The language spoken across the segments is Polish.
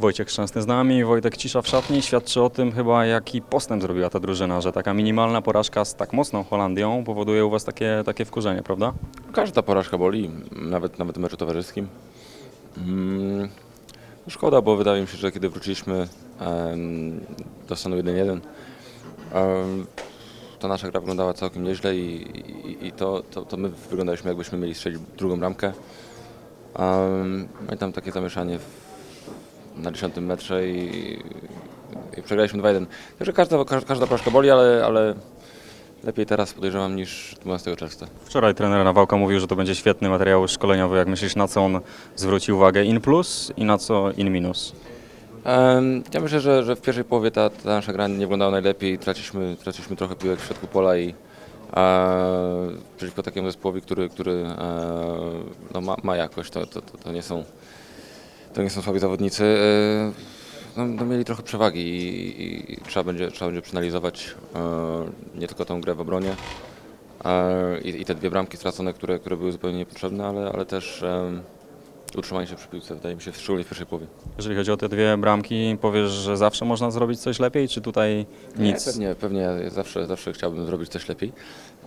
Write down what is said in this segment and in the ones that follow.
Wojciech Szczęsny z nami, Wojtek Cisza w szatni. Świadczy o tym chyba, jaki postęp zrobiła ta drużyna, że taka minimalna porażka z tak mocną Holandią powoduje u Was takie, takie wkurzenie, prawda? Każda porażka boli, nawet, nawet w meczu towarzyskim. Mm, no szkoda, bo wydaje mi się, że kiedy wróciliśmy em, do stanu 1-1, em, to nasza gra wyglądała całkiem nieźle i, i, i to, to, to my wyglądaliśmy jakbyśmy mieli strzelić drugą bramkę. Um, pamiętam takie zamieszanie w, na 10 metrze i, i przegraliśmy 2-1. Także każda, każda, porażka boli, ale, ale lepiej teraz podejrzewam niż 12 czerwca. Wczoraj trener Nawałka mówił, że to będzie świetny materiał szkoleniowy. Jak myślisz, na co on zwróci uwagę in plus i na co in minus? Ja myślę, że, że w pierwszej połowie ta, ta nasza gra nie wyglądała najlepiej. Traciliśmy, traciliśmy trochę piłek w środku pola i e, przeciwko takiemu zespołowi, który, który e, no ma, ma jakość, to, to, to, to, nie są, to nie są słabi zawodnicy. E, no, no mieli trochę przewagi i, i, trzeba, będzie, trzeba będzie przeanalizować e, nie tylko tą grę w obronie e, i, i te dwie bramki stracone, które, które były zupełnie niepotrzebne, ale, ale też utrzymanie się przy piłce, wydaje mi się, szczególnie w pierwszej połowie. Jeżeli chodzi o te dwie bramki, powiesz, że zawsze można zrobić coś lepiej, czy tutaj nic? Nie, pewnie, pewnie zawsze, zawsze chciałbym zrobić coś lepiej.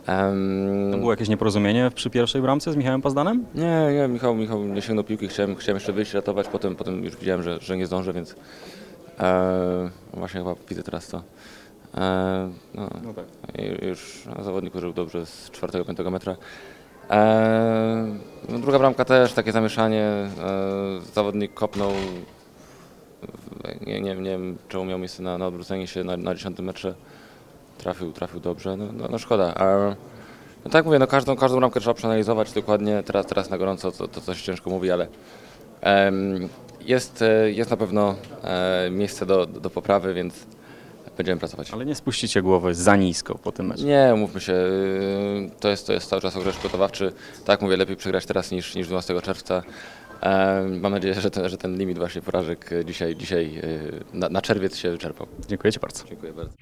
Em, To było jakieś nieporozumienie przy pierwszej bramce z Michałem Pazdanem? nie, nie, Michał, Michał nie sięgnął piłki, chciałem, chciałem jeszcze wyjść, ratować, potem, potem już widziałem, że, że nie zdążę, więc e, właśnie chyba widzę teraz to. E, no, No tak. i już zawodnik użył dobrze z 4-5 metra. E, no, druga bramka też, takie zamieszanie, e, zawodnik kopnął, nie, nie, nie wiem czemu miał miejsce na, na odwrócenie się na, na 10 metrze, trafił, trafił dobrze, no, no, no szkoda. A, no tak mówię, no każdą, każdą bramkę trzeba przeanalizować dokładnie, teraz, teraz na gorąco to, to coś ciężko mówi, ale jest, e, jest na pewno e, miejsce do, do poprawy, więc będziemy pracować. Ale nie spuścicie głowy za nisko po tym meczu. Nie, umówmy się, yy, to jest, to jest cały czas okres przygotowawczy. Tak mówię, lepiej przegrać teraz niż, niż 12 czerwca. Em, Mam nadzieję, że ten, że ten limit właśnie porażek dzisiaj, dzisiaj yy, na, na czerwiec się wyczerpał. Dziękuję Ci bardzo. Dziękuję bardzo.